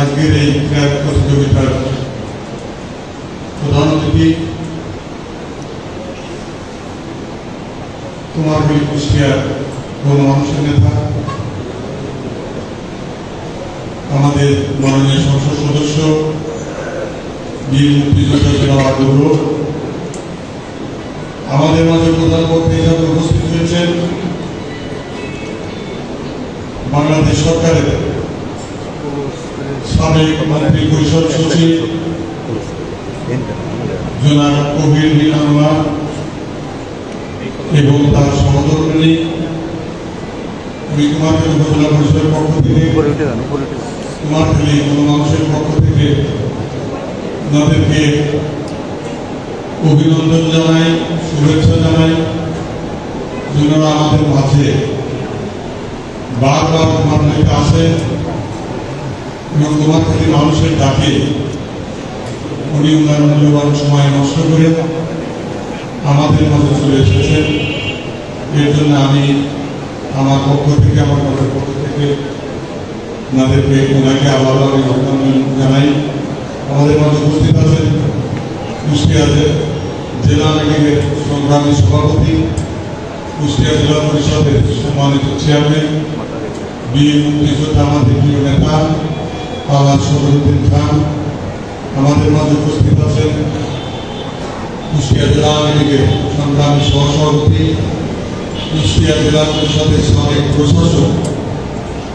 আজকের এই ক্রীড়া প্রতিযোগিতার প্রধান অতিথি কুমারগুলি কুষ্টিয়ার গণমানুষের নেতা, আমাদের মাননীয় সংসদ সদস্য, বীর মুক্তিযোদ্ধা জেলা গৌরব আমাদের মাঝে প্রধান বক্তা হিসাবে উপস্থিত হয়েছেন বাংলাদেশ সরকারের সাবেক মন্ত্রী পরিষদ সচিব জনাব কবির মিনানুল্লাহ এবং তার সহধর্মিনী কুমারখালী উপজেলা পরিষদের পক্ষ থেকে কুমারখালী গণমানুষের পক্ষ থেকে ওনাদেরকে অভিনন্দন জানাই, শুভেচ্ছা জানাই। যারা আমাদের মাঝে বারবার কুমারখালীতে আসেন এবং কুমারখালী মানুষের ডাকে। উনি ওনার মূল্যবান সময় নষ্ট করে আমাদের মাঝে চলে এসেছেন এর জন্য আমি আমার পক্ষ থেকে, আমার মাঝের পক্ষ থেকে ওনাদেরকে, ওনাকে আবারও আমি অভিনন্দন জানাই। আমাদের মাঝে উপস্থিত আছেন কুষ্টিয়া জে- জেলা মিটিংয়ের সংগ্রামী সভাপতি, কুষ্টিয়া জেলা পরিষদের সম্মানিত চেয়ারম্যান বীর মুক্তিযোদ্ধা আমাদের প্রিয় নেতা আল্লাহ সবরুদ্দিন খান আমাদের মাঝে উপস্থিত আছেন কুষ্টিয়া জেলা আওয়ামী লীগের সংগ্রামী সহসভাপতি, কুষ্টিয়া জেলা পরিষদের সাবেক প্রশাসক,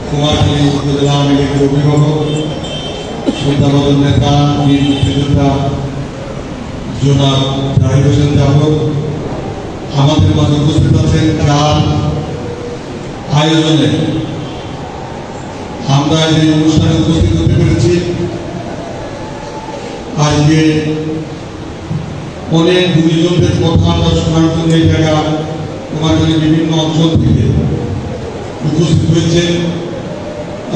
কুমারখালী উপজেলা আওয়ামী লীগের অভিভাবক সন্ধ্যাবদল নেতা বীর মুক্তিযোদ্ধা জোনাব জাহিদ হোসেন জাফর, আমাদের মাঝে উপস্থিত আছেন যার আয়োজনে আমরা এই অনুষ্ঠানে উপস্থিত হতে পেরেছি, আজকে অনেক গুণীজনদের কথা আমরা শোনার জন্য এই জায়গা কুমারখালী বিভিন্ন অঞ্চল থেকে উপস্থিত হয়েছেন।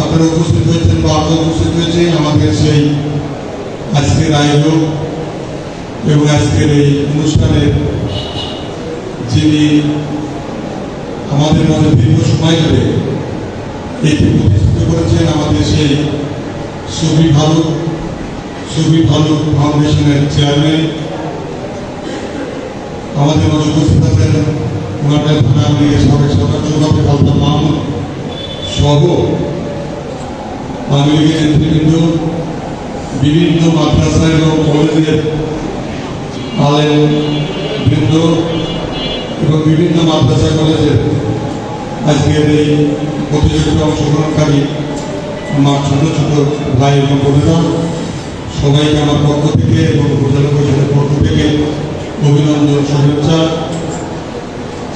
আপনারা উপস্থিত হয়েছেন বা আমরা উপস্থিত হয়েছে আমাদের সেই আজকের আয়োজক এবং আজকের এই অনুষ্ঠানের যিনি আমাদের মাঝে দীর্ঘ সময় ধরে এটি করেছেন আমাদের সেই ছবি ভারত ছবি ভারত ফাউন্ডেশনের চেয়ারম্যান। আমাদের মাঝে উপস্থিত আছেন ওনাদের থানা লীগের সাবেক সদস্য সভাপতি মাহমুদ সহ আওয়ামী লীগের নেতৃবৃন্দ, বিভিন্ন মাদ্রাসা এবং কলেজের আলেম বৃন্দ এবং বিভিন্ন মাদ্রাসা কলেজের আজকের এই প্রতিযোগিতায় অংশগ্রহণকারী আমার ছোট ছোট ভাই এবং বোনেরা সবাইকে আমার পক্ষ থেকে এবং উপজেলা পরিষদের পক্ষ থেকে অভিনন্দন, শুভেচ্ছা।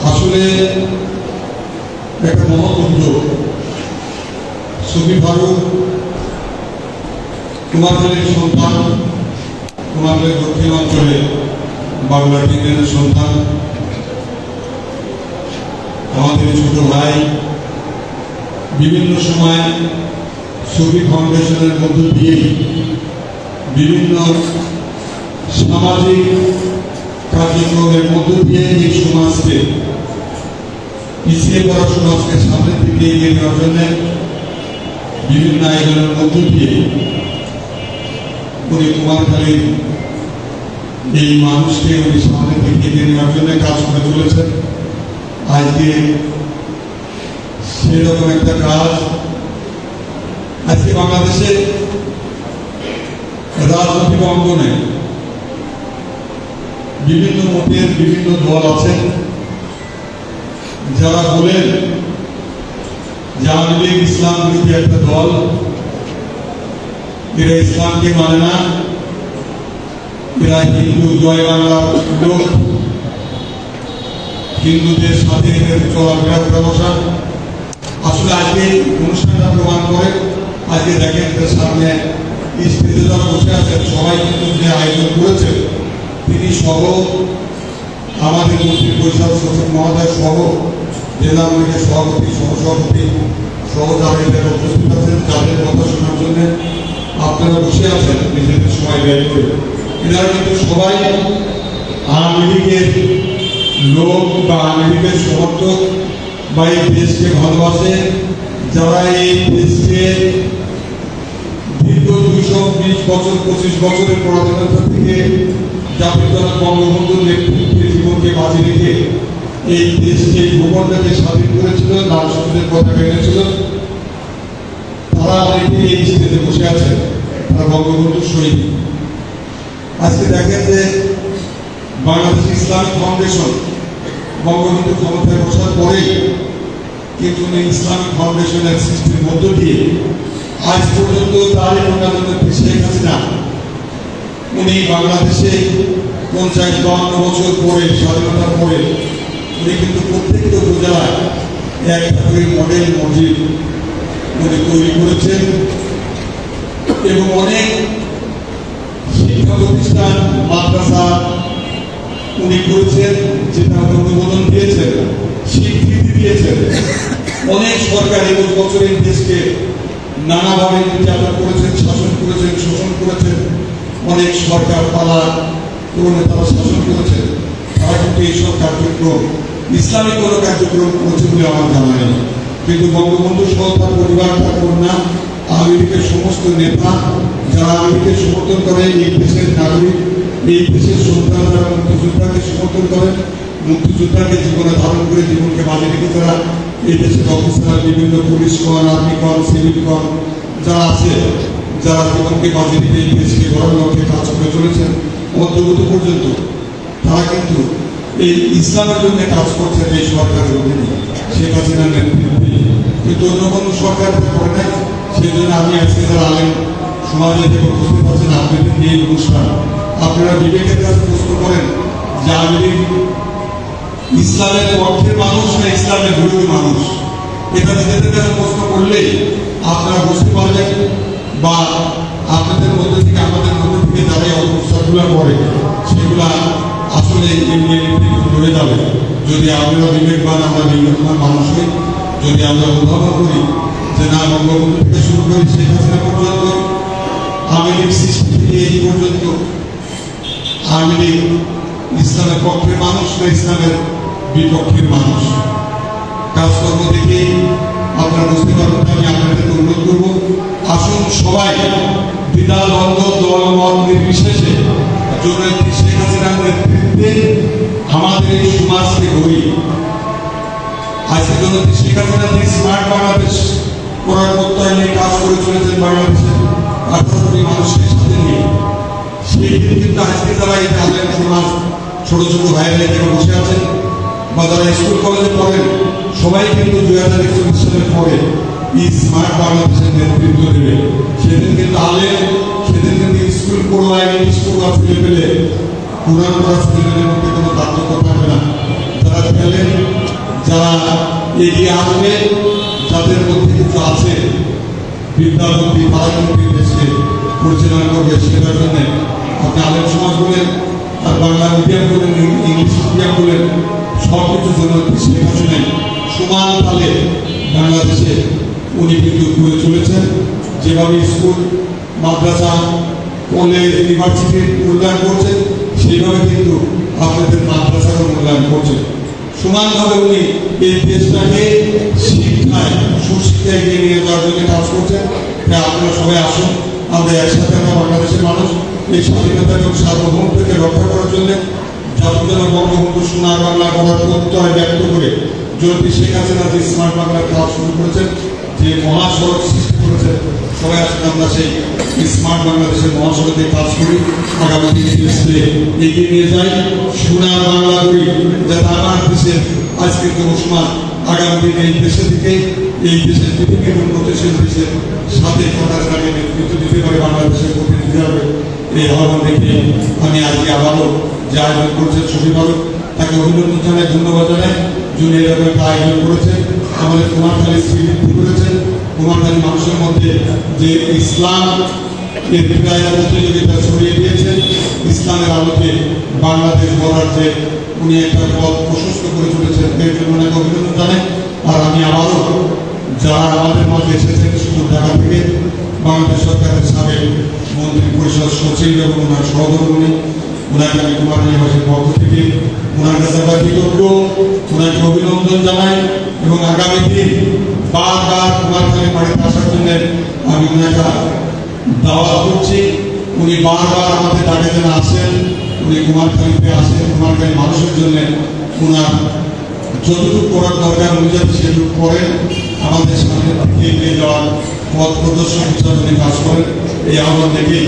আসলে একটা মহৎ উদ্যোগ। সুফি ফারুক, কুমারখালীর সন্তান, কুমারখালীর দক্ষিণ অঞ্চলে বাংলা টিনের সন্তান আমাদের ছোট ভাই বিভিন্ন সময় সুফি ফাউন্ডেশনের মধ্য দিয়ে বিভিন্ন সামাজিক কার্যক্রমের মধ্য দিয়ে এই সমাজকে পিছিয়ে পড়া সমাজকে সামনের দিকে এগিয়ে নেওয়ার জন্য বিভিন্ন আয়োজনের মধ্য দিয়ে উনি কুমারখালীর এই মানুষকে উনি সামনের দিকে এগিয়ে নেওয়ার জন্য কাজ করে চলেছেন। আজকে সেরকম একটা কাজ আজকে বাংলাদেশে রাজনৈতিক অঙ্গনে বিভিন্ন মতের বিভিন্ন দল আছেন। যারা বলেন যে আওয়ামী লীগ ইসলাম বিরোধী একটা দল, এরা ইসলামকে মানে না। এরা হিন্দু, জয় বাংলার লোক। হিন্দুদের সাথে এদের চলাফেরা করে বসা আসলে আজকে অনুষ্ঠানটা প্রমাণ করে, আজকে দেখেন সামনে স্টেজে যারা বসে আছেন, সবাই কিন্তু যে আয়োজন করেছে, তিনি সহ আমাদের মন্ত্রী পরিষদ সচিব মহোদয় সহ জেলা আওয়ামী সভাপতি, সহসভাপতি সহ যারা এখানে উপস্থিত আছেন, তাদের কথা শোনার জন্য আপনারা বসে আছেন, নিজেদের সময় ব্যয় করে। এনারা কিন্তু সবাই আওয়ামী লীগের লোক বা আওয়ামী সমর্থক বা এই দেশকে ভালোবাসে, যারা এই দেশকে দীর্ঘ দুইশো বিশ বছর, পঁচিশ বছরের পরাধীনতা থেকে জাতির জনক বঙ্গবন্ধুর নেতৃত্বে জীবনকে বাজি রেখে এই দেশকে ভূখণ্ডকে স্বাধীন করেছিল, লাল সবুজের পতাকা এনেছিল। তারা অনেকে এই স্টেজে বসে আছেন, তারা বঙ্গবন্ধুর শহীদ আজকে দেখেন যে বাংলাদেশ ইসলামিক ফাউন্ডেশন বঙ্গবন্ধু ক্ষমতায় বসার পরেই কিন্তু ইসলামিক ফাউন্ডেশনের সৃষ্টির মধ্য দিয়ে আজ পর্যন্ত তারই প্রধানমন্ত্রী শেখ হাসিনা উনি বাংলাদেশে পঞ্চাশ বান্ন বছর পরে স্বাধীনতার পরে উনি কিন্তু প্রত্যেকটা উপজেলায় একটা করে মডেল মসজিদ উনি তৈরি করেছেন এবং অনেক শিক্ষা প্রতিষ্ঠান, মাদ্রাসা উনি করেছেন, যেটা অনুমোদন দিয়েছেন, স্বীকৃতি দিয়েছেন। অনেক সরকার একুশ বছরের দেশকে নানাভাবে নির্যাতন করেছেন, শাসন করেছেন, শোষণ করেছেন। অনেক সরকার পালা পুরনো তারা শাসন করেছেন। তারা কিন্তু এইসব কার্যক্রম ইসলামিক কোনো কার্যক্রম করেছে বলে আমার জানা নেই। কিন্তু বঙ্গবন্ধু সহ তার পরিবার, তার কন্যা, আওয়ামী লীগের সমস্ত নেতা, যারা আওয়ামী লীগের সমর্থন করে, এই দেশের নাগরিক এই দেশের সন্তান যারা মুক্তিযোদ্ধাকে সমর্থন করেন মুক্তিযোদ্ধাকে জীবনে ধারণ করে জীবনকে বাজে রেখে তারা এই দেশের অফিসার, বিভিন্ন পুলিশ কর আর্মি কর সিভিল কর যারা আছে, যারা জীবনকে বাজে রেখে এই দেশকে বড় লক্ষ্যে কাজ করে চলেছেন মধ্যগত পর্যন্ত তারা কিন্তু এই ইসলামের জন্য কাজ করছেন এই সরকারের অধীনে। শেখ হাসিনার নেতৃত্বে। কিন্তু অন্য কোনো সরকার করে নাই। সেই জন্য আমি আজকে যারা আলেন সমাজে উপস্থিত আছেন, আপনাদের এই অনুষ্ঠান আপনারা বিবেকের কাছে প্রশ্ন করেন, যে আমি ইসলামের পক্ষের মানুষ না ইসলামের বিরোধী মানুষ? এটা নিজেদের কাছে প্রশ্ন করলেই আপনারা বুঝতে পারবেন বা আপনাদের মধ্যে থেকে আমাদের মধ্যে থেকে যারা এই অবস্থাগুলো করে, সেগুলা আসলে এমনি যাবে। যদি আমরা বিবেকবান আমরা বিবেকবান মানুষ হই, যদি আমরা উদ্ভাবন করি যে না, বঙ্গবন্ধু থেকে শুরু করি শেখ হাসিনা পর্যন্ত এই পর্যন্ত লীগ ইসলামের পক্ষের মানুষ না ইসলামের বিপক্ষের মানুষ? কাজকর্ম দেখে আপনারা বুঝতে পারবেন, আমি আপনাদেরকে অনুরোধ করব, আসুন সবাই দ্বিধা দ্বন্দ্ব দল মত নির্বিশেষে জননেত্রী শেখ হাসিনার নেতৃত্বে আমাদের এই সমাজকে গড়ি। আজকে জননেত্রী শেখ হাসিনা যে স্মার্ট বাংলাদেশ করার প্রত্যয় নিয়ে কাজ করে চলেছেন, বাংলাদেশের আঠারো মানুষকে সাথে নিয়ে। সেই কিন্তু আজকে যারা এই কাজের সমাজ ছোট ছোট ভাইয়েরা এখানে বসে আছেন বা যারা স্কুল কলেজে পড়েন, সবাই কিন্তু দুই হাজার একচল্লিশ সালের পরে এই স্মার্ট বাংলাদেশের নেতৃত্ব দেবে। সেদিন কিন্তু আলে সেদিন কিন্তু স্কুল পড়ুয়া ইংলিশ পড়ুয়া ফেলে ফেলে কোরআন পড়া ছেলেদের মধ্যে কোনো পার্থক্য থাকবে না। যারা খেলেন, যারা এগিয়ে আসবে, যাদের মধ্যে কিছু আছে বিদ্যাপতি তারা কিন্তু পরিচালনা করবে সেটার জন্য। আপনি আলেম সমাজ বলেন আর বাংলা মিডিয়াম বলেন ইংলিশ মিডিয়াম বলেন সব কিছু জন্য শেখ সমান তালে বাংলাদেশে উনি কিন্তু করে চলেছেন যেভাবে স্কুল, মাদ্রাসা, কলেজ ইউনিভার্সিটির মূল্যায়ন করছেন, সেইভাবে কিন্তু আপনাদের মাদ্রাসারও মূল্যায়ন করছেন। সমানভাবে উনি এই দেশটাকে শিক্ষায়, সুশিক্ষায় এগিয়ে নিয়ে যাওয়ার জন্য কাজ করছেন। তাই আপনারা সবাই আসুন। আমরা একসাথে আমরা বাংলাদেশের মানুষ এই স্বাধীনতা এবং সার্বভৌমত্বকে রক্ষা করার জন্য জাতির বঙ্গবন্ধু সোনার বাংলা করার প্রত্যয় ব্যক্ত করে যদি শেখ হাসিনা যে স্মার্ট বাংলার কাজ শুরু করেছেন, যে মহাসড়ক সৃষ্টি করেছেন, সবাই আসুন আমরা সেই স্মার্ট বাংলাদেশের মহাসড়কে কাজ করি। আগামী দেশকে এগিয়ে নিয়ে যাই। সোনার বাংলা করি যাতে আমার দেশের আজকের যে উসমান আগামী দিনে এই দেশে থেকে এই দেশের পৃথিবীর উন্নতিশীল দেশের সাথে কাতারের নেতৃত্ব দিতে পারে বাংলাদেশের প্রতিনিধি হবে এই আহ্বান দেখে আমি আজকে আবারও যে আয়োজন করছেন বালক তাকে অভিনন্দন জানাই, ধন্যবাদ জানাই। যিনি এরকম একটা আয়োজন করেছেন আমাদের কুমারখালী স্মৃতি করেছেন কুমারখালী মানুষের মধ্যে যে ইসলাম প্রতিযোগিতা ছড়িয়ে দিয়েছেন ইসলামের আলোকে বাংলাদেশ গড়ার যে উনি একটা পথ প্রশস্ত করে চলেছেন এর জন্য ওনাকে অভিনন্দন জানাই। আর আমি আবারও যারা আমাদের মাঝে এসেছেন শুধু ঢাকা থেকে, বাংলাদেশ সরকারের সাবেক মন্ত্রী, পরিষদ সচিব এবং ওনার সহধর্মী ওনাকে আমি কুমার নিবাসের পক্ষ থেকে ওনার কাছে আমরা কৃতজ্ঞ ওনাকে অভিনন্দন জানাই এবং আগামী দিন বারবার কুমারখালী বাড়িতে আসার জন্য আমি ওনাকে দাওয়া করছি। উনি বারবার আমাদের ডাকে যেন আসেন, উনি কুমারখালীতে আসেন কুমারখালী মানুষের জন্য ওনার যতটুকু করার দরকার, উনি যাতে সেটুকু করেন। আমাদের সামনে এগিয়ে যাওয়ার পথ প্রদর্শক হিসাবে উনি কাজ করেন। এই আহ্বান দেখে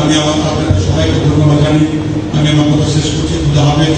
আমি আমার আপনাদের সবাইকে ধন্যবাদ জানি আমি আমার কথা শেষ করছি। খুদা হাফেজ।